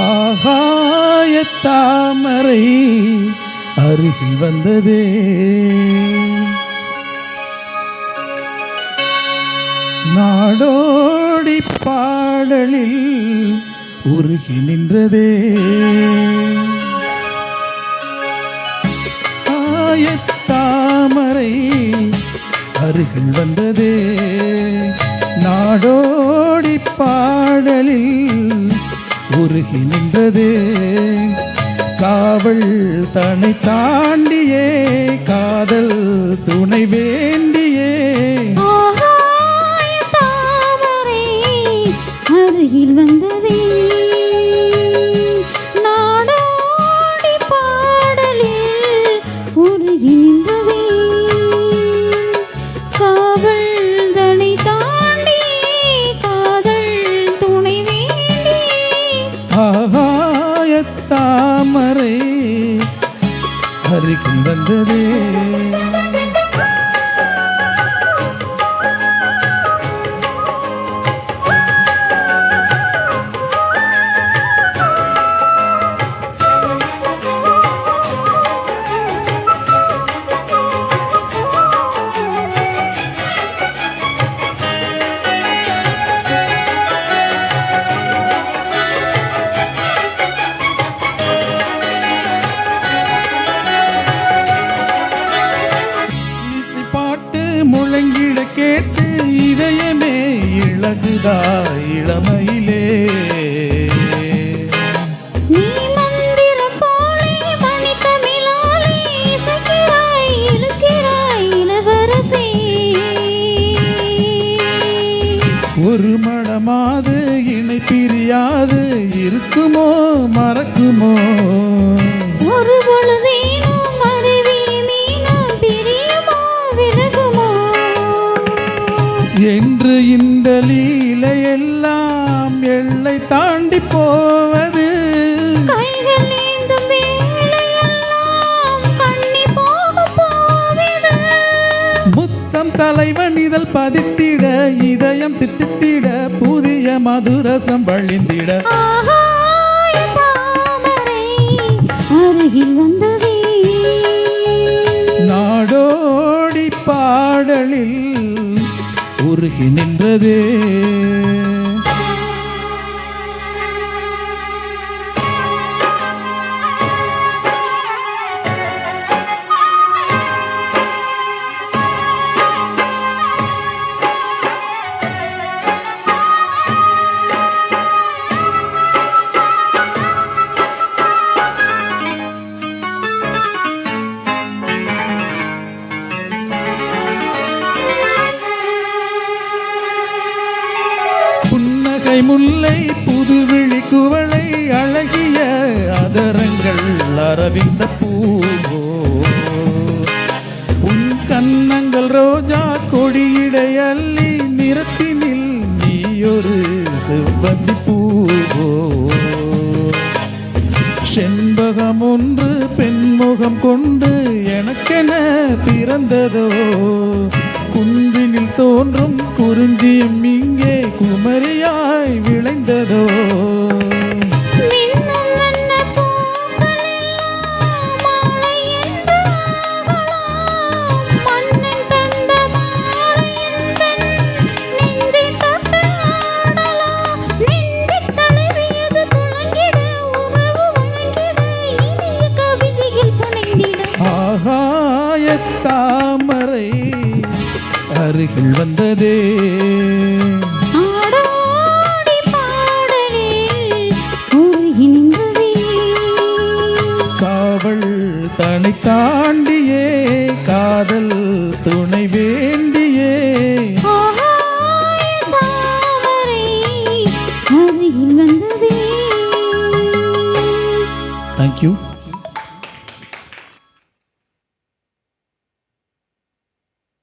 ஆகாய தாமரை அருகில் வந்ததே. நாடோடி பாடலில் உருகி நின்றதே. ஆயத்தாமரை அருகில் வந்ததே. நாடோடி பாடலில் உருகி நின்றது. காவல் தன்னை தாண்டியே காதல் துணை வேண்டியே. அருகில் வந்ததே. நாடோடி பாடலில் உருகி நின்றதே. காவல் ஆகாயத்தாமரை அருகில் வந்ததே. இழகுதா இளமையிலே. ஒரு மடமாது இணை பிரியாது இருக்குமோ மறக்குமோ? ஒரு பொழுதேனும் அருவி மீனும் பிரியுமோ விலகுமோ? என்று இந்த லீலையெல்லாம் எல்லை தாண்டி போவது. முத்தம் தலைவன் இதழ் பதித்திட இதயம் தித்தித்திட புதிய மதுரசம் வழிந்திட அருகில் வந்ததே. நாடோடி பாடலில் உருகி நின்றதே. முல்லை முல்லை புதுவிழி குவளை அழகிய அதரங்கள் அரவிந்த பூவோ உன் கன்னங்கள் ரோஜா கொடியிடை அள்ளி நிறத்தினில் நீயொரு செவ்வந்தி பூவோ செண்பகம் ஒன்று பெண்முகம் கொண்டு எனக்கென பிறந்ததோ? தோன்றும் குறிஞ்சியும் இங்கே குமரியாய் விளைந்ததோ? அருகில் வந்ததே. காவல் தனை தாண்டி